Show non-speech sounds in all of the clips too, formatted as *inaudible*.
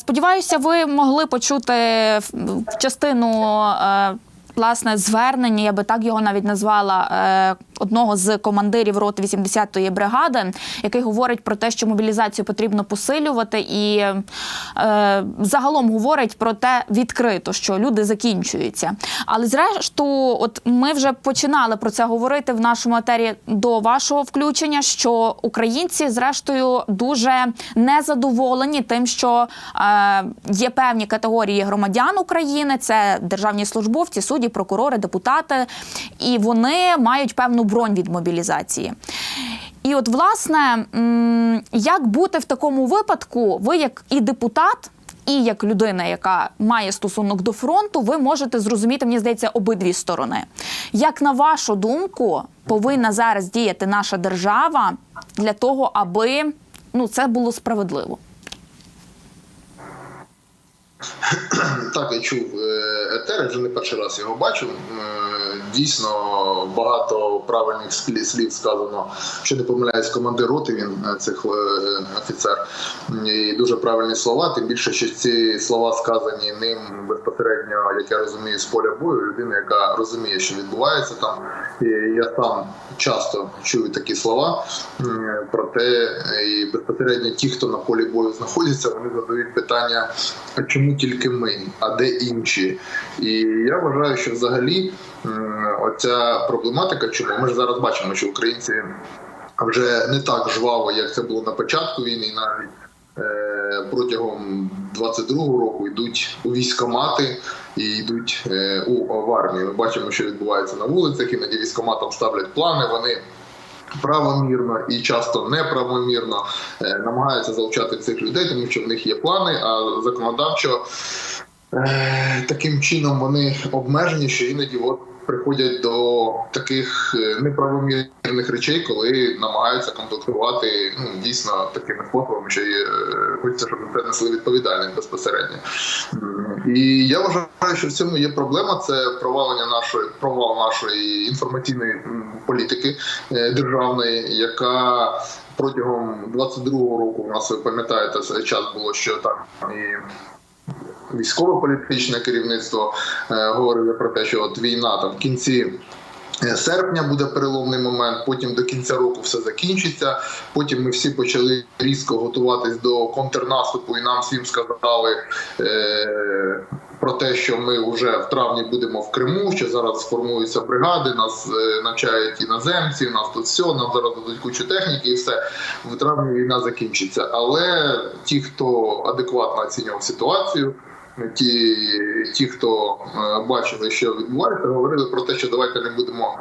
Сподіваюся, ви могли почути в частину. е, Власне, звернення, я би так його навіть назвала е, одного з командирів роти 80-ї бригади, який говорить про те, що мобілізацію потрібно посилювати, і е, загалом говорить про те відкрито, що люди закінчуються. Але зрештою, от ми вже починали про це говорити в нашому етері до вашого включення, що українці, зрештою, дуже незадоволені тим, що е, є певні категорії громадян України, це державні службовці, судді, прокурори, депутати, і вони мають певну бронь від мобілізації. І от, власне, як бути в такому випадку, ви як і депутат. І як людина, яка має стосунок до фронту, ви можете зрозуміти, мені здається, обидві сторони. Як на вашу думку, повинна зараз діяти наша держава для того, аби ну це було справедливо? *clears throat* Так, я чув е, етери, вже не перший раз його бачив. Е, Дійсно, багато правильних слів сказано, що не помиляюсь, командир роти він е, цих офіцер. І дуже правильні слова. Тим більше, що ці слова сказані ним безпосередньо, як я розумію, з поля бою. Людина, яка розуміє, що відбувається там. І я сам часто чую такі слова. М, Проте і безпосередньо ті, хто на полі бою знаходяться, вони задають питання: чому тільки ми, а де інші? І я вважаю, що взагалі оця проблематика, чому ми ж зараз бачимо, що українці вже не так жваво, як це було на початку війни, навіть е, протягом 22-го року йдуть у військомати і йдуть е, у в армію. Ми бачимо, що відбувається на вулицях, іноді військоматам ставлять плани. Вони правомірно і часто неправомірно е, намагаються залучати цих людей, тому що в них є плани, а законодавчо е, таким чином вони обмежені, що іноді от приходять до таких е, неправомірних речей, коли намагаються комплектувати ну, дійсно такими способами, що хочеться, щоб це несли відповідальність безпосередньо. І я вважаю, що в цьому є проблема. Це провалення нашої провал нашої інформаційної політики е, державної, яка протягом 22-го року у нас ви пам'ятаєте час було, що там і військово-політичне керівництво е, говорили про те, що от війна там в кінці. Е, Серпня буде переломний момент, потім до кінця року все закінчиться. Потім ми всі почали різко готуватись до контрнаступу, і нам всім сказали е, про те, що ми вже в травні будемо в Криму, що зараз сформуються бригади, нас е, навчають іноземці, нас тут все, нам зараз дадуть кучу техніки, і все в травні війна закінчиться. Але ті, хто адекватно оцінював ситуацію. Ті, ті, хто е, бачили, що відбувається, говорили про те, що давайте не будемо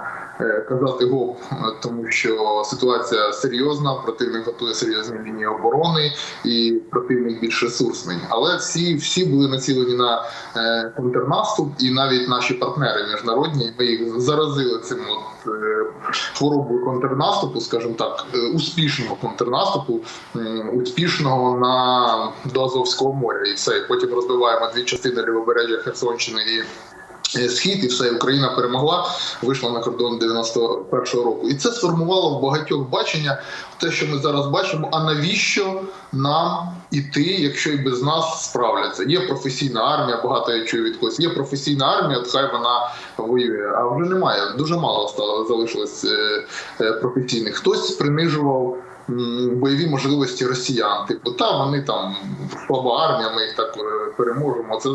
казати гоп, е, тому що ситуація серйозна, противник готує серйозні лінії оборони і противник більш ресурсний. Але всі, всі були націлені на е, контрнаступ, і навіть наші партнери міжнародні ми їх заразили цим от, е, хворобою контрнаступу, скажімо так, е, успішного контрнаступу, успішного на до Азовського моря, і все. І потім розбиваємо дві частини лівобережжя Херсонщини і. Е, Схід і все, Україна перемогла, вийшла на кордон 91-го року, і це сформувало в багатьох бачення те, що ми зараз бачимо. А навіщо нам іти, якщо і без нас справляться? Є професійна армія, багато я чую від когось. Є професійна армія, хай вона воює. А вже немає. Дуже мало стало залишилось е, е, професійних. Хтось принижував. Бойові можливості росіян, типу, та вони там слаба армія, ми їх так е, переможемо. Це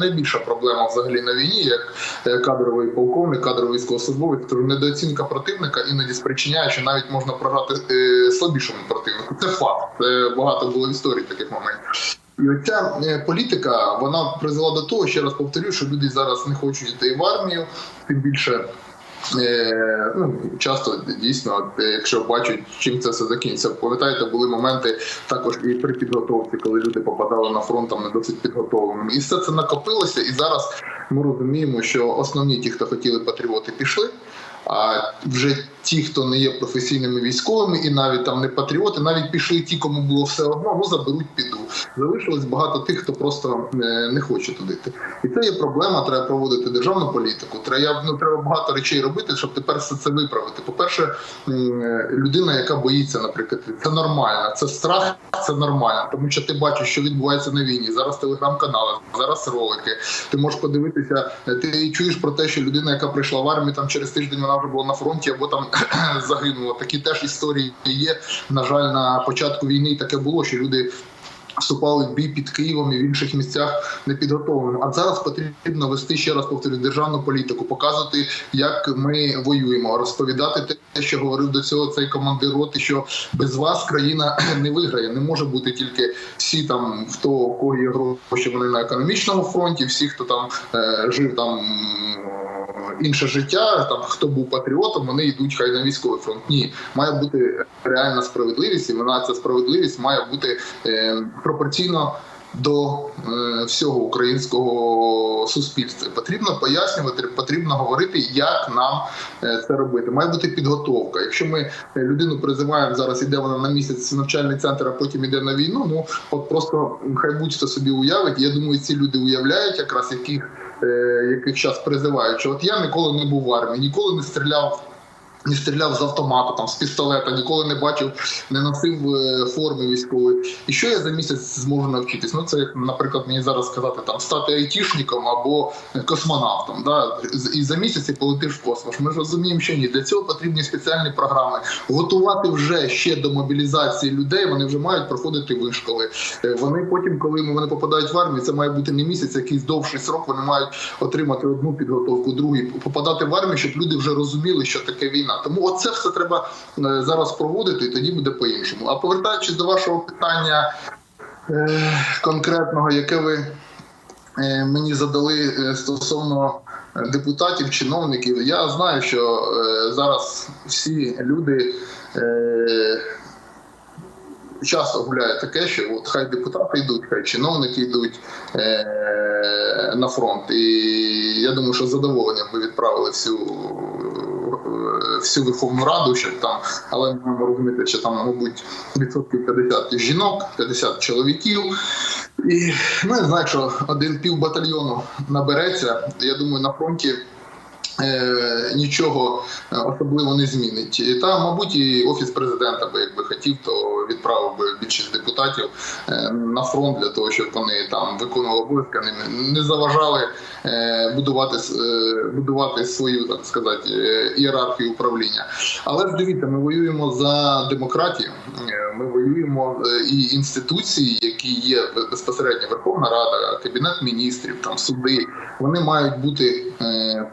найбільша проблема взагалі на війні, як е, кадровий полковник, кадровий військовослужбовець, тому недооцінка противника іноді спричиняє, що навіть можна програти е, слабішому противнику. Це факт. Це багато було в історії таких моментів. І оця політика вона призвела до того, ще раз повторю, що люди зараз не хочуть йти в армію, тим більше. Е, ну, часто дійсно, якщо бачать, чим це все закінчиться. Пам'ятаєте, були моменти також і при підготовці, коли люди попадали на фронт там не досить підготовленими. І все це накопилося. І зараз ми розуміємо, що основні ті, хто хотіли патріоти, пішли. А вже ті, хто не є професійними військовими, і навіть там не патріоти, навіть пішли ті, кому було все одно, ну заберуть піду. Залишилось багато тих, хто просто е, не хоче туди. І це є проблема. Треба проводити державну політику. Треба ну, треба багато речей робити, щоб тепер все це виправити. По-перше, е, людина, яка боїться, наприклад, це нормально. Це страх, це нормально, тому що ти бачиш, що відбувається на війні. Зараз телеграм-канали, зараз ролики. Ти можеш подивитися, е, ти чуєш про те, що людина, яка прийшла в армію, там через тиждень вона вже була на фронті або там *clears throat* загинула. Такі теж історії є. На жаль, на початку війни таке було, що люди. Вступали в бій під Києвом і в інших місцях непідготовленим. А зараз потрібно вести ще раз повторюю державну політику, показувати, як ми воюємо, розповідати те, що говорив до цього цей командир роти, що без вас країна *clears throat* не виграє. Не може бути тільки всі там, хто кого є гроші, вони на економічному фронті, всі, хто там е, жив там інше життя, там хто був патріотом, вони йдуть хай на військовий фронт. Ні, має бути реальна справедливість, і вона ця справедливість має бути е, пропорційно. До е, всього українського суспільства потрібно пояснювати, потрібно говорити, як нам е, це робити. Має бути підготовка. Якщо ми людину призиваємо зараз, іде вона на місяць навчальний центр, а потім іде на війну. Ну от просто хай будь-хто собі уявить. Я думаю, ці люди уявляють, якраз яких яких час призивають. От я ніколи не був в армії, ніколи не стріляв. Не стріляв з автомата, там з пістолета, ніколи не бачив, не носив е, форми військової. І що я за місяць зможу навчитись? Ну це як, наприклад, мені зараз сказати там стати айтішником або космонавтом. Да? І за місяць ти полетиш в космос. Ми ж розуміємо, що ні. Для цього потрібні спеціальні програми. Готувати вже ще до мобілізації людей. Вони вже мають проходити вишколи. Е, Вони потім, коли вони попадають в армію, це має бути не місяць, якийсь довший срок. Вони мають отримати одну підготовку, другу, попадати в армію, щоб люди вже розуміли, що таке війна. Тому оце все треба е, зараз проводити, і тоді буде по-іншому. А повертаючись до вашого питання е, конкретного, яке ви е, мені задали стосовно депутатів, чиновників, я знаю, що зараз всі люди. Часто гуляє таке, що от хай депутати йдуть, хай чиновники йдуть е- на фронт. І я думаю, що з задоволенням би відправили всю, всю Верховну Раду, щоб там, але ми маємо розуміти, що там, мабуть, відсотків 50 жінок, 50 чоловіків. І ну, я знаю, що один пів батальйону набереться. Я думаю, на фронті. Е, нічого е, особливо не змінить. Та, мабуть, і офіс президента би якби хотів, то відправив би більшість депутатів е, на фронт для того, щоб вони там виконували обов'язки, не, заважали будувати будувати свою так сказати ієрархію управління. Але ж дивіться, ми воюємо за демократію. Ми воюємо і інституції, які є безпосередньо Верховна Рада, Кабінет міністрів, там суди. Вони мають бути е,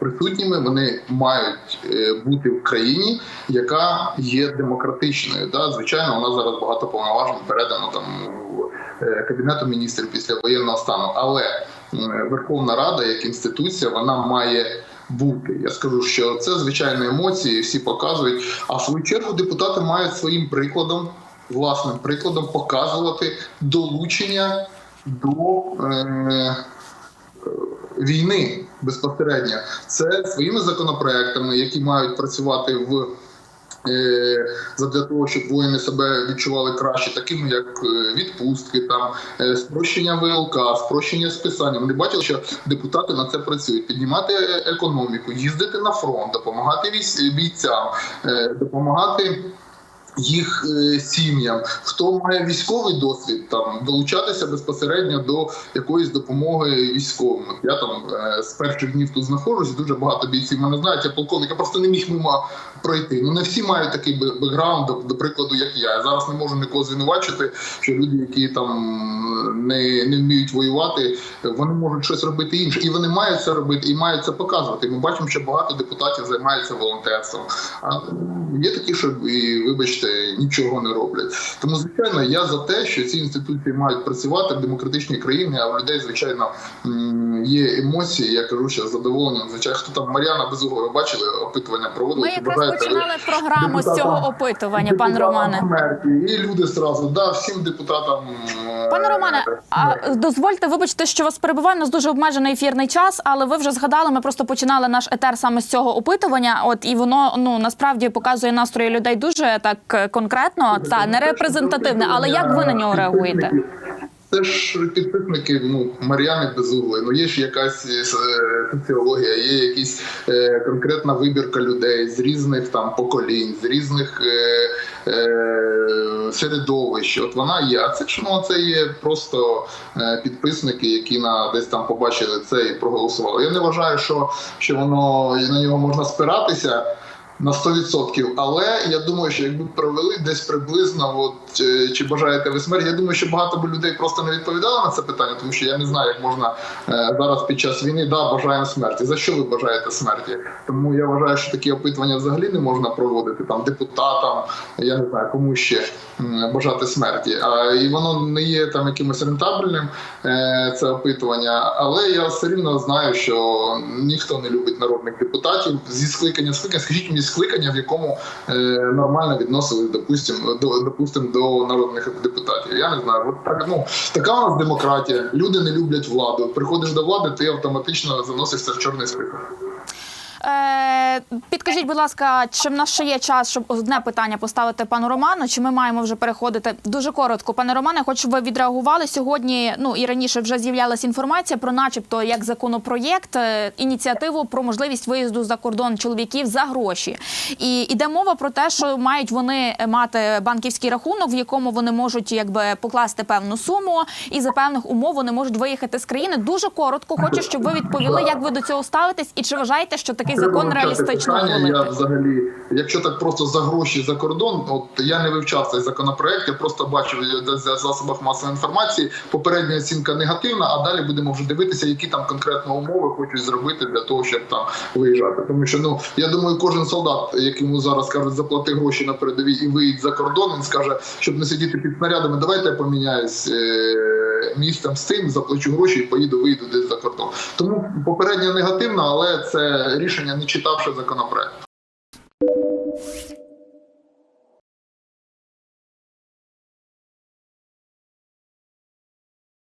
присутніми, вони мають е, бути в країні, яка є демократичною. Да? Звичайно, у нас зараз багато повноважень передано там е, кабінету міністрів після воєнного стану. Але е, Верховна Рада як інституція вона має. Бути, я скажу, що це звичайно емоції, всі показують. А в свою чергу депутати мають своїм прикладом, власним прикладом, показувати долучення до е, війни безпосередньо. Це своїми законопроектами, які мають працювати в. е, Задля того, щоб воїни себе відчували краще, такими як е, відпустки, там е, спрощення ВЛК, спрощення списання. Вони бачили, що депутати на це працюють, піднімати економіку, їздити на фронт, допомагати бійцям, допомагати їх е, сім'ям. Хто має військовий досвід, там долучатися безпосередньо до якоїсь допомоги військовим. Я там е, з перших днів тут знаходжусь, дуже багато бійців мене знають. Я полковник, я просто не міг мимо пройти. Ну не всі мають такий бе- бекграунд, до, до прикладу, як я. Я зараз не можу нікого звинувачити, що люди, які там не, не вміють воювати, вони можуть щось робити інше, і вони мають це робити і мають це показувати. Ми бачимо, що багато депутатів займаються волонтерством. А є такі, що і вибачте, нічого не роблять. Тому, звичайно, я за те, що ці інституції мають працювати в демократичній країні, а в людей, звичайно, є емоції. Я кажу, що задоволенням. Звичайно, хто там Мар'яна Безугла, ви бачили опитування проводили? Ми якраз бажаєте починали програму з цього опитування, пан Романе. І люди зразу, да, всім депутатам. е, Пане Романе, а дозвольте, вибачте, що вас перебуваю. У нас дуже обмежений ефірний час, але ви вже згадали. Ми просто починали наш етер саме з цього опитування. От і воно ну насправді показує настрої людей дуже так е, конкретно та не репрезентативне. Але як ви на нього реагуєте? це ж підписники ну, Мар'яни Безуглої. Ну є ж якась е, соціологія, є якась е, конкретна вибірка людей з різних там поколінь, з різних е, е, середовищ. От вона є. А це ж ну, це є просто е, підписники, які на десь там побачили це і проголосували. Я не вважаю, що, що воно на нього можна спиратися. На 100%. Але я думаю, що якби провели десь приблизно, от е, чи бажаєте ви смерть, я думаю, що багато б людей просто не відповідало на це питання, тому що я не знаю, як можна е, зараз під час війни да бажаємо смерті. За що ви бажаєте смерті? Тому я вважаю, що такі опитування взагалі не можна проводити там депутатам, я не знаю, кому ще бажати смерті. А і воно не є там якимось рентабельним е, це опитування. Але я все рівно знаю, що ніхто не любить народних депутатів зі скликання скликання. Скажіть мені скликання, в якому е, нормально відносились, допустим, до допустим, до народних депутатів. Я не знаю. Так ну така у нас демократія. Люди не люблять владу. Приходиш до влади, ти автоматично заносишся в чорний список. Е, підкажіть, будь ласка, чи в нас ще є час, щоб одне питання поставити пану Роману? Чи ми маємо вже переходити дуже коротко? Пане Романе, хочу, ви відреагували сьогодні. Ну і раніше вже з'являлася інформація про, начебто, як законопроєкт, е, ініціативу про можливість виїзду за кордон чоловіків за гроші. І йде мова про те, що мають вони мати банківський рахунок, в якому вони можуть якби покласти певну суму, і за певних умов вони можуть виїхати з країни. Дуже коротко. Хочу, щоб ви відповіли, як ви до цього ставитесь, і чи вважаєте, що такий Треба закон реалістично питання. Я взагалі, якщо так просто за гроші за кордон, от я не вивчав цей законопроект, я просто бачив в засобах масової інформації. Попередня оцінка негативна, а далі будемо вже дивитися, які там конкретно умови хочуть зробити для того, щоб там виїжджати. Тому що ну я думаю, кожен солдат, якому зараз кажуть, заплати гроші на передовій і виїдь за кордон, він скаже, щоб не сидіти під снарядами, давайте я поміняюсь місцем з цим, заплачу гроші і поїду, вийду десь за кордон. Тому попередня негативно, але це рішення не читавши законопроект.